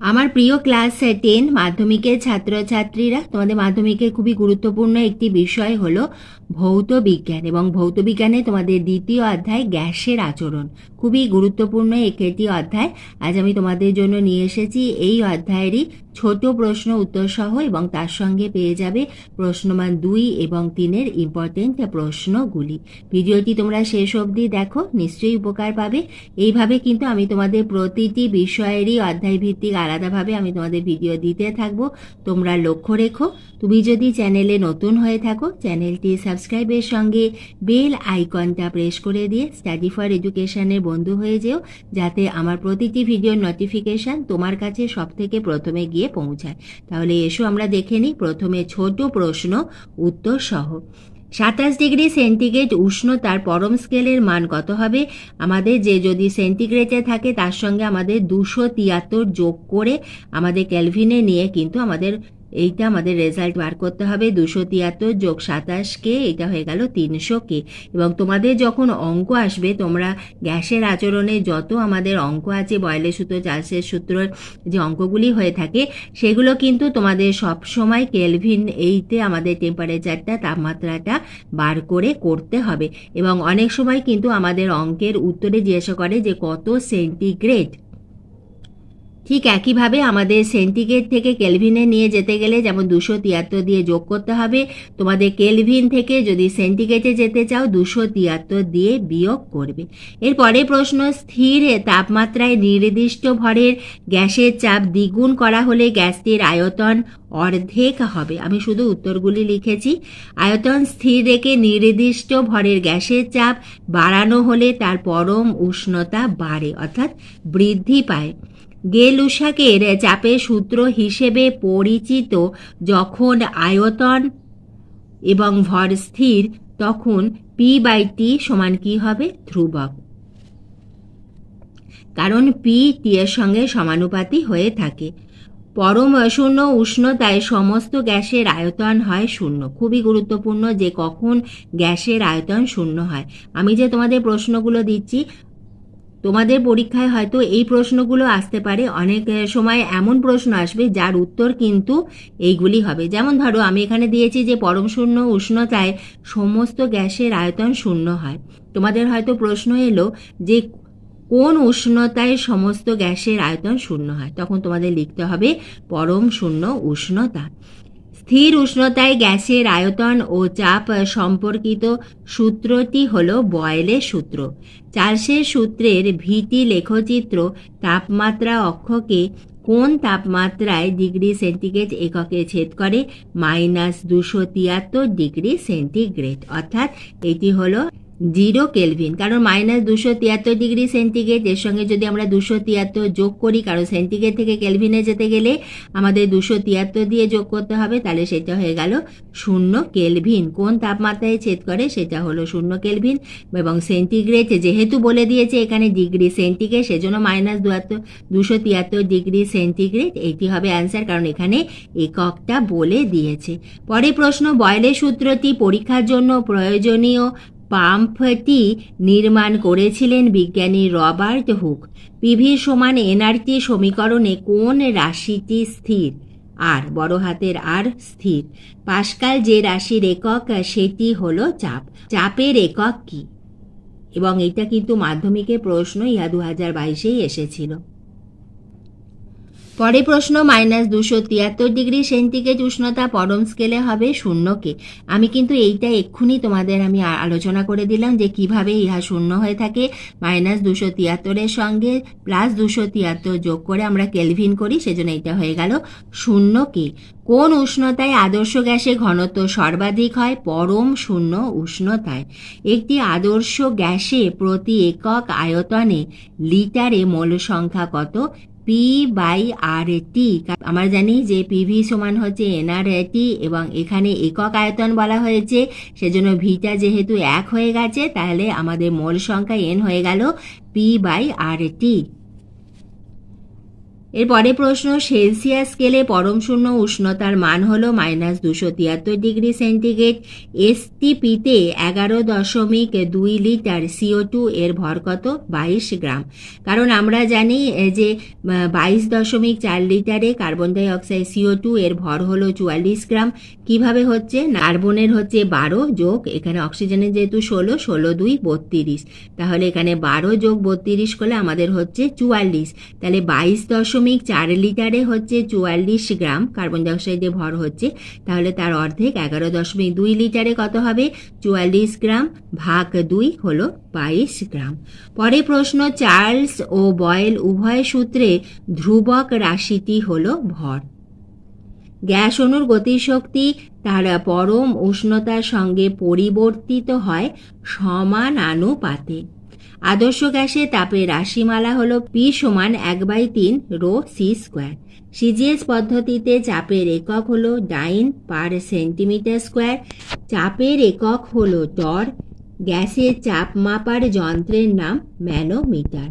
আমার প্রিয় class ten মাধ্যমিকের ছাত্রছাত্রীরা, তোমাদের মাধ্যমিকের খুবই গুরুত্বপূর্ণ একটি বিষয় হলো ভৌত বিজ্ঞান এবং ভৌত বিজ্ঞানে তোমাদের দ্বিতীয় অধ্যায় গ্যাসের আচরণ। খুবই গুরুত্বপূর্ণ একটি অধ্যায়। আজ আমি তোমাদের জন্য নিয়ে এসেছি এই অধ্যায়েরই ছোট প্রশ্ন উত্তর সহ এবং তার সঙ্গে পেয়ে যাবে প্রশ্নমান দুই এবং তিনের ইম্পর্টেন্ট প্রশ্নগুলি। ভিডিওটি তোমরা শেষ অবধি দেখো, নিশ্চয়ই উপকার পাবে। এইভাবে কিন্তু আমি তোমাদের প্রতিটি বিষয়েরই অধ্যায় ভিত্তিক আলাদাভাবে আমি তোমাদের ভিডিও দিতে থাকব। তোমরা লক্ষ্য রেখো। তুমি যদি চ্যানেলে নতুন হয়ে থাকো, চ্যানেলটি সাবস্ক্রাইবের সঙ্গে বেল আইকনটা প্রেস করে দিয়ে স্টাডি ফর এডুকেশনের বন্ধু হয়ে যেও, যাতে আমার প্রতিটি ভিডিওর নোটিফিকেশান তোমার কাছে সব থেকে প্রথমে গিয়ে পৌঁছায়। তাহলে এসো আমরা দেখে নিই প্রথমে ছোট প্রশ্ন, উত্তর সহ। সাতাশ ডিগ্রি সেন্টিগ্রেড উষ্ণতার পরম স্কেলের মান কত হবে? আমাদের যে যদি সেন্টিগ্রেডে থাকে তার সঙ্গে আমাদের দুশো তিয়াত্তর যোগ করে আমাদের ক্যালভিনে নিয়ে কিন্তু আমাদের এইটা আমাদের রেজাল্ট বার করতে হবে দুশো তিয়াত্তর যোগ সাতাশ কে এটা হয়ে গেল তিনশো কে এবং তোমাদের যখন অঙ্ক আসবে, তোমরা গ্যাসের আচরণে যত আমাদের অঙ্ক আছে বয়লের সূত্র চার্লসের সূত্রের যে অঙ্কগুলি হয়ে থাকে, সেগুলো কিন্তু তোমাদের সব সময় কেলভিন এইতে আমাদের টেম্পারেচারটা তাপমাত্রাটা বার করে করতে হবে। এবং অনেক সময় কিন্তু আমাদের অঙ্কের উত্তরে জিজ্ঞাসা করে যে কত সেন্টিগ্রেড ঠিক একইভাবে আমাদের সেন্টিগ্রেড থেকে কেলভিনে নিয়ে যেতে গেলে যেমন দুশো তিয়াত্তর দিয়ে যোগ করতে হবে, তোমাদের কেলভিন থেকে যদি সেন্টিগ্রেডে যেতে চাও দুশো তিয়াত্তর দিয়ে বিয়োগ করবে। এরপরে প্রশ্ন, স্থির তাপমাত্রায় নির্দিষ্ট ভরের গ্যাসের চাপ দ্বিগুণ করা হলে গ্যাসটির আয়তন অর্ধেক হবে। আমি শুধু উত্তরগুলি লিখেছি। আয়তন স্থির রেখে নির্দিষ্ট ভরের গ্যাসের চাপ বাড়ানো হলে তার পরম উষ্ণতা বাড়ে, অর্থাৎ বৃদ্ধি পায়। গেলুসাকের চাপের সূত্র হিসেবে পরিচিত যখন আয়তন এবং ভর স্থির, তখন পি বাই টি সমান কি হবে? ধ্রুবক। কারণ পি টি এর সঙ্গে সমানুপাতি হয়ে থাকে। পরম শূন্য উষ্ণতায় সমস্ত গ্যাসের আয়তন হয় শূন্য। খুবই গুরুত্বপূর্ণ যে কখন গ্যাসের আয়তন শূন্য হয়। আমি যে তোমাদের প্রশ্নগুলো দিচ্ছি তোমাদের পরীক্ষায় হয়তো এই প্রশ্নগুলো আসতে পারে। অনেক সময় এমন প্রশ্ন আসবে যার উত্তর কিন্তু এইগুলি হবে। যেমন ধরো, আমি এখানে দিয়েছি যে পরম শূন্য উষ্ণতায় সমস্ত গ্যাসের আয়তন শূন্য হয়। তোমাদের হয়তো প্রশ্ন এলো যে কোন উষ্ণতায় সমস্ত গ্যাসের আয়তন শূন্য হয়? তখন তোমাদের লিখতে হবে পরম শূন্য উষ্ণতা। স্থির উষ্ণতায় গ্যাসের আয়তন ও চাপ সম্পর্কিত সূত্রটি হল বয়েলের সূত্র। চার্লসের সূত্রের ভিটি লেখচিত্র তাপমাত্রা অক্ষকে কোন তাপমাত্রায় ডিগ্রি সেন্টিগ্রেড এককে ছেদ করে? মাইনাস দুশো তিয়াত্তর ডিগ্রি সেন্টিগ্রেড। অর্থাৎ এটি হলো জিরো কেলভিন কারণ মাইনাস দুশো তিয়াত্তর ডিগ্রি সেন্টিগ্রেড এর সঙ্গে যদি আমরা দুশো তিয়াত্তর যোগ করি, কারণ সেন্টিগ্রেড থেকে কেলভিনে যেতে গেলে আমাদের দুশো তিয়াত্তর দিয়ে যোগ করতে হবে, তাহলে সেটা হয়ে গেল শূন্য কেলভিন কোন তাপমাত্রায় ছেদ করে? সেটা হলো শূন্য কেলভিন এবং সেন্টিগ্রেড যেহেতু বলে দিয়েছে এখানে ডিগ্রি সেন্টিগ্রেড সেজন্য মাইনাস দুয়াত্তর, দুশো তিয়াত্তর ডিগ্রি সেন্টিগ্রেড এটি হবে অ্যান্সার কারণ এখানে এককটা বলে দিয়েছে। পরে প্রশ্ন বয়লের সূত্রটি পরীক্ষার জন্য প্রয়োজনীয় পাম্পটি নির্মাণ করেছিলেন বিজ্ঞানী রবার্ট হুক। পিভি সমান এনআরটি সমীকরণে কোন রাশিটি স্থির? আর, বড় হাতের আর স্থির। পাস্কাল যে রাশির একক, সেটি হলো চাপ। চাপের একক কি? এবং এটা কিন্তু মাধ্যমিকের প্রশ্ন ইহা দু হাজার বাইশেই এসেছিল। পরে প্রশ্ন মাইনাস দুশো তিয়াত্তর ডিগ্রি সেন্টিগ্রেড উষ্ণতা পরম স্কেলে হবে শূন্যকে। আমি কিন্তু এইটা এক্ষুনি তোমাদের আমি আলোচনা করে দিলাম যে কীভাবে ইহা শূন্য হয়ে থাকে। মাইনাস দুশো তিয়াত্তরের সঙ্গে প্লাস দুশো তিয়াত্তর যোগ করে আমরা কেলভিন করি, সেজন্য এটা হয়ে গেল শূন্যকে। কোন উষ্ণতায় আদর্শ গ্যাসে ঘনত্ব সর্বাধিক হয়? পরম শূন্য উষ্ণতায়। একটি আদর্শ গ্যাসে প্রতি একক আয়তনে লিটারে মোল সংখ্যা কত? পি বাই আর টি আমরা জানি যে পিভি সমান হচ্ছে এনআর টি এবং এখানে একক আয়তন বলা হয়েছে। সেজন্য ভিটা যেহেতু এক হয়ে গেছে, তাহলে আমাদের মোল সংখ্যা এন হয়ে গেল পি বাই আর টি এরপরে প্রশ্ন, সেলসিয়াস স্কেলে পরম শূন্য উষ্ণতার মান হল মাইনাস দুশো তিয়াত্তর ডিগ্রি সেন্টিগ্রেড। এসটিপিতে এগারো দশমিক দুই লিটার সিও টু এর ভর কত? বাইশ গ্রাম। কারণ আমরা জানি যে বাইশ দশমিক চার লিটারে কার্বন ডাইঅক্সাইড সিও টু এর ভর হলো চুয়াল্লিশ গ্রাম। কীভাবে হচ্ছে? কার্বনের হচ্ছে বারো যোগ, এখানে অক্সিজেনের যেহেতু ষোলো ষোলো দুই বত্রিশ। তাহলে এখানে বারো যোগ বত্রিশ করলে আমাদের হচ্ছে চুয়াল্লিশ। তাহলে বাইশ দশমিক চার লিটারে হচ্ছে চুয়াল্লিশ গ্রাম কার্বন ডাইঅক্সাইডে ভর হচ্ছে। তাহলে তার অর্ধেক এগারো দশমিক দুই লিটারে কত হবে? চুয়াল্লিশ গ্রাম ভাগ দুই হলো বাইশ গ্রাম। পরে প্রশ্ন, চার্লস ও বয়েল উভয় সূত্রে ধ্রুবক রাশিটি হলো ভর। গ্যাস অণুর গতিশক্তি তার পরম উষ্ণতার সঙ্গে পরিবর্তিত হয় সমান আনুপাতে। আদর্শ গ্যাসে তাপের রাশিমালা হল পি সমান এক বাই তিন রো সি স্কোয়ার। সিজিএস পদ্ধতিতে চাপের একক হল ডাইন পার সেন্টিমিটার স্কোয়ার চাপের একক হল টর গ্যাসের চাপ মাপার যন্ত্রের নাম ম্যানোমিটার।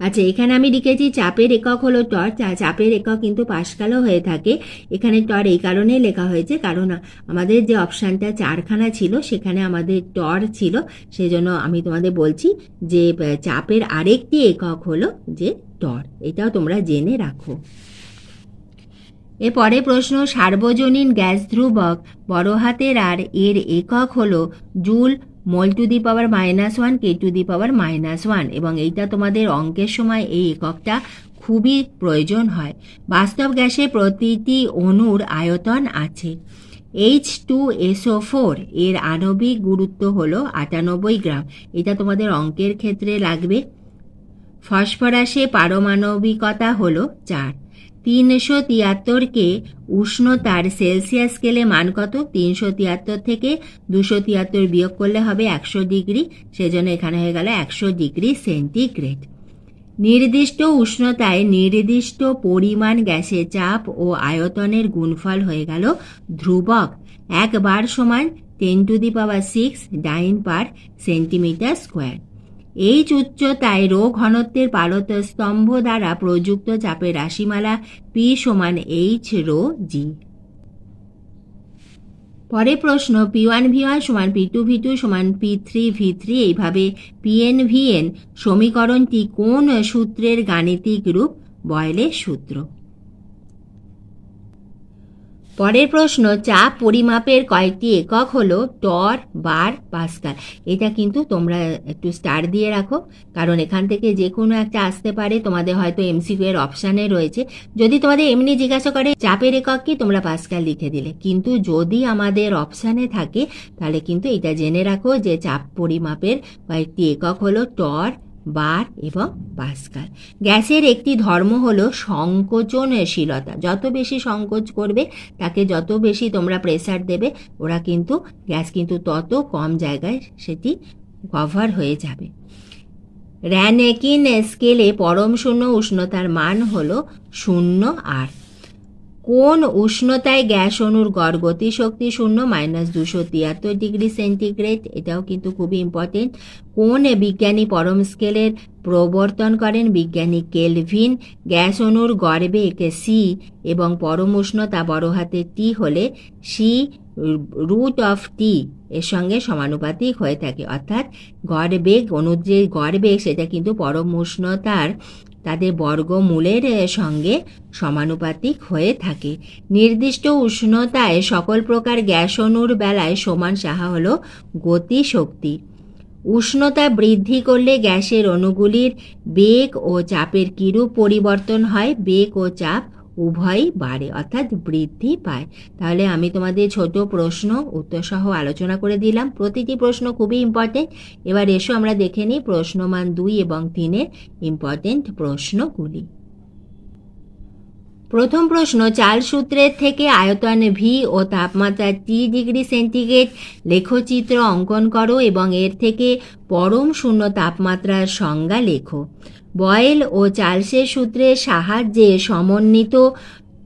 আচ্ছা এখানে আমি লিখেছি, চাপের একক হলো টর চাপের একক কিন্তু পাশকালও হয়ে থাকে। এখানে টর এই কারণেই লেখা হয়েছে, কারণ আমাদের যে অপশানটা চারখানা ছিল, সেখানে আমাদের টর ছিল। সেজন্য আমি তোমাদের বলছি যে চাপের আরেকটি একক হলো যে টর। এটাও তোমরা জেনে রাখো। এরপরে প্রশ্ন, সার্বজনীন গ্যাস ধ্রুবক বড় হাতের আর এর একক হলো joule mole to the power minus one, K to the power minus one. এবং এইটা তোমাদের অঙ্কের সময় এই এককটা খুবই প্রয়োজন হয়। বাস্তব গ্যাসে প্রতিটি অণুর আয়তন আছে। এইচ টু এসও ফোর এর আণবিক গুরুত্ব হল আটানব্বই গ্রাম। এটা তোমাদের অঙ্কের ক্ষেত্রে লাগবে। ফসফরাসে পারমাণবিকতা হলো চার। তিনশো তিয়াত্তরকে উষ্ণতার সেলসিয়াস স্কেলে মান কত? তিনশো তিয়াত্তর থেকে দুশো তিয়াত্তর বিয়োগ করলে হবে একশো ডিগ্রি। সেজন্য এখানে হয়ে গেল একশো ডিগ্রি সেন্টিগ্রেড। নির্দিষ্ট উষ্ণতায় নির্দিষ্ট পরিমাণ গ্যাসের চাপ ও আয়তনের গুণফল হয়ে গেল ধ্রুবক। একবার সমান ten to the power six dyne per centimetre square. H উচ্চতায় রো ঘনত্বের পারত স্তম্ভ দ্বারা প্রযুক্ত চাপের রাশিমালা পি সমান এইচ রো জি। পরে প্রশ্ন, পি ওয়ান ভি ওয়ান সমান পি টু ভি টু সমান পি থ্রি ভি থ্রি, এইভাবে পি এন ভি এন সমীকরণটি কোন সূত্রের গাণিতিক রূপ? বয়লের সূত্র। পরের প্রশ্ন চাপ পরিমাপের কয়েকটি একক হলো টর, বার, পাস্কাল। এটা কিন্তু তোমরা একটু স্টার দিয়ে রাখো, কারণ এখান থেকে যে কোনো একটা আসতে পারে, তোমাদের হয়তো এমসিকিউ এর অপশানে রয়েছে। যদি তোমাদের এমনি জিজ্ঞাসা করে, চাপের একক কি? তোমরা পাস্কাল লিখে দিলে। কিন্তু যদি আমাদের অপশানে থাকে, তাহলে কিন্তু এটা জেনে রাখো যে চাপ পরিমাপের কয়েকটি একক হলো টর বার এবং পাস্কাল গ্যাসের একটি ধর্ম হলো সংকোচনশীলতা যত বেশি সংকোচ করবে, তাকে যত বেশি তোমরা প্রেসার দেবে, ওরা কিন্তু, গ্যাস কিন্তু তত কম জায়গায় সেটি কভার হয়ে যাবে। র্যানেকিন স্কেলে পরম শূন্য উষ্ণতার মান হলো শূন্য আর কোন উষ্ণতায় গ্যাস অণুর গড় গতিশক্তি শূন্য মাইনাস দুশো তিয়াত্তর ডিগ্রি সেন্টিগ্রেড? এটাও কিন্তু খুবই ইম্পর্টেন্ট কোন বিজ্ঞানী পরম স্কেলের প্রবর্তন করেন? বিজ্ঞানী কেলভিন, গ্যাস অণুর গড়বেগ সি এবং পরম উষ্ণতা বড় হাতে টি হলে সি রুট অফ টি এর সঙ্গে সমানুপাতিক হয়ে থাকে। অর্থাৎ গড়বেগ অণুর যে গড়বেগ সেটা কিন্তু পরম উষ্ণতার তাদের বর্গমূলের সঙ্গে সমানুপাতিক হয়ে থাকে। নির্দিষ্ট উষ্ণতায় সকল প্রকার গ্যাস অণুর বেলায় সমান সাহা হল গতিশক্তি। উষ্ণতা বৃদ্ধি করলে গ্যাসের অণুগুলির বেগ ও চাপের কিরূপ পরিবর্তন হয়? বেগ ও চাপ উভয়ই বাড়ে, অর্থাৎ বৃদ্ধি পায়। তাহলে আমি তোমাদের ছোট প্রশ্ন, উত্তরসহ আলোচনা করে দিলাম। প্রতিটি প্রশ্ন খুবই ইম্পর্টেন্ট এবার এসো আমরা দেখে নিই প্রশ্নমান দুই এবং তিনের ইম্পর্টেন্ট প্রশ্নগুলি। প্রথম প্রশ্ন, চাল সূত্রের থেকে আয়তন ভি ও তাপমাত্রা টি ডিগ্রি সেন্টিগ্রেড লেখচিত্র অঙ্কন করো এবং এর থেকে পরম শূন্য তাপমাত্রার সংজ্ঞা লেখো। বয়েল ও চার্লসের সূত্রের সাহায্যে সমন্বিত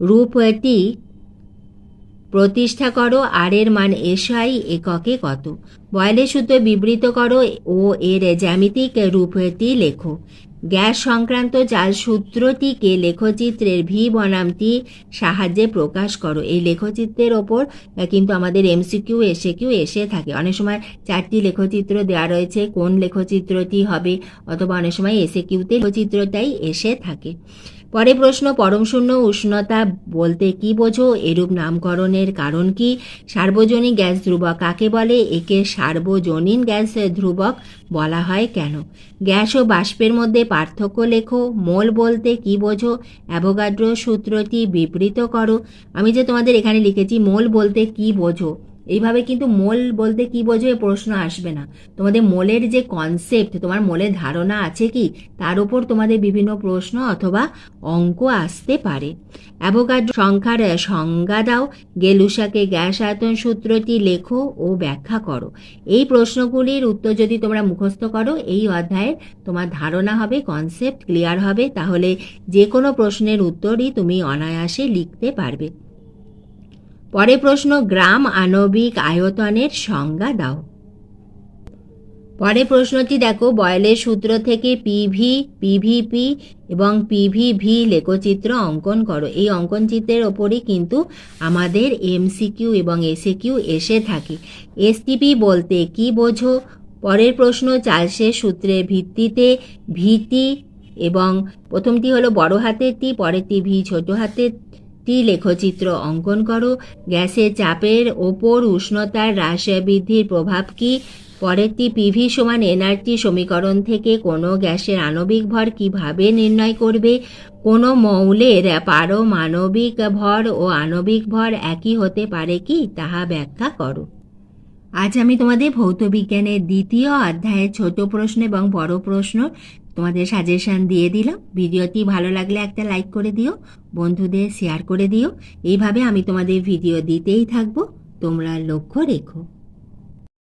রূপটি প্রতিষ্ঠা করো, আর এর মান এসআই এককে কত? বয়েলের সূত্র বিবৃত করো ও এর জ্যামিতিক রূপটি লেখো। গ্যাস সংক্রান্ত জাল সূত্রটিকে লেখচিত্রের ভি বনামটি সাহায্যে প্রকাশ করো। এই লেখচিত্রের ওপর কিন্তু আমাদের এমসিকিউ এসে কিউ এসে থাকে। অনেক সময় চারটি লেখচিত্র দেওয়া রয়েছে, কোন লেখচিত্রটি হবে, অথবা অনেক সময় এসে কিউতে লেখচিত্রটাই এসে থাকে। পরে প্রশ্ন, পরম শূন্য, উষ্ণতা বলতে কি বোঝো? এরূপ নামকরণের কারণ কি? সার্বজনীন গ্যাস ধ্রুবক কাকে বলে? একে সার্বজনীন গ্যাস ধ্রুবক বলা হয় কেন? গ্যাস ও বাষ্পের মধ্যে পার্থক্য লেখো, মোল বলতে কি বোঝো? অ্যাভোগাড্রো সূত্রটি বিবৃত করো। আমি যে তোমাদের এখানে লিখেছি, মোল বলতে কি বোঝো? এইভাবে কিন্তু মোল বলতে কি বোঝো, এ প্রশ্ন আসবে না। তোমাদের মোলের যে কনসেপ্ট তোমার মোলের ধারণা আছে কি? তার উপর তোমাদের বিভিন্ন প্রশ্ন অথবা অঙ্ক আসতে পারে। অ্যাভোগাড্রো সংখ্যার সংজ্ঞা দাও, গেলুসাকে গ্যাস আয়তন সূত্রটি লেখো ও ব্যাখ্যা করো। এই প্রশ্নগুলির উত্তর যদি তোমরা মুখস্থ করো, এই অধ্যায়ে তোমার ধারণা হবে কনসেপ্ট ক্লিয়ার হবে, তাহলে যে কোনো প্রশ্নের উত্তরই তুমি অনায়াসে লিখতে পারবে। পরে প্রশ্ন, গ্রাম আণবিক আয়তনের সংজ্ঞা দাও। পরে প্রশ্নটি দেখো, বয়লের সূত্র থেকে পিভি পিভিপি এবং পিভিভি লেখচিত্র অঙ্কন করো। এই অঙ্কন চিত্রের ওপরই কিন্তু আমাদের এমসিকিউ এবং এসএকিউ এসে থাকে। এসটিপি বলতে কি বোঝো? পরের প্রশ্ন, চার্লসের সূত্রের ভিত্তিতে ভিটি এবং প্রথমটি হলো বড় হাতের টি পরেরটি ভি ছোট হাতের টি লেখচিত্র অঙ্কন করো। গ্যাসের চাপের ওপর উষ্ণতার হ্রাস বৃদ্ধির প্রভাব কি? পরেরটি পিভি সমান এনআরটি সমীকরণ থেকে কোনো গ্যাসের আণবিক ভর কীভাবে নির্ণয় করবে? কোনো মৌলের পারমাণবিক ভর ও আণবিক ভর একই হতে পারে কি? তাহা ব্যাখ্যা করো। আজ আমি তোমাদের ভৌত বিজ্ঞানের দ্বিতীয় অধ্যায়ে ছোট প্রশ্ন এবং বড় প্রশ্ন তোমাদের সাজেশন দিয়ে দিলাম। ভিডিওটি ভালো লাগলে একটা লাইক করে দিও। বন্ধুদের শেয়ার করে দিও। এইভাবে আমি তোমাদের ভিডিও দিতেই থাকব। তোমরা লক্ষ্য রেখো।